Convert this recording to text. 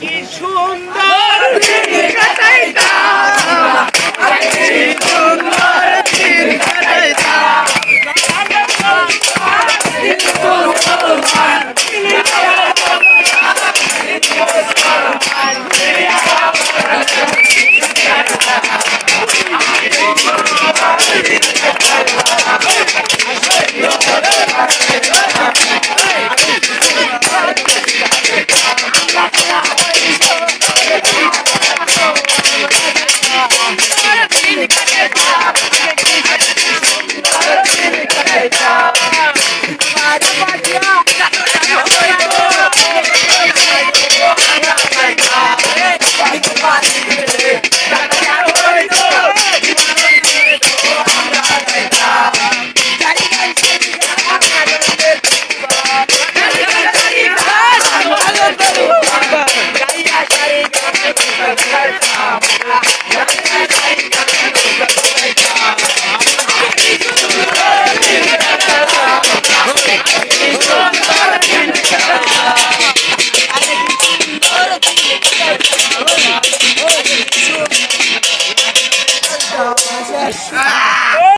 কি সুন্দর Shut up, boy. Ah!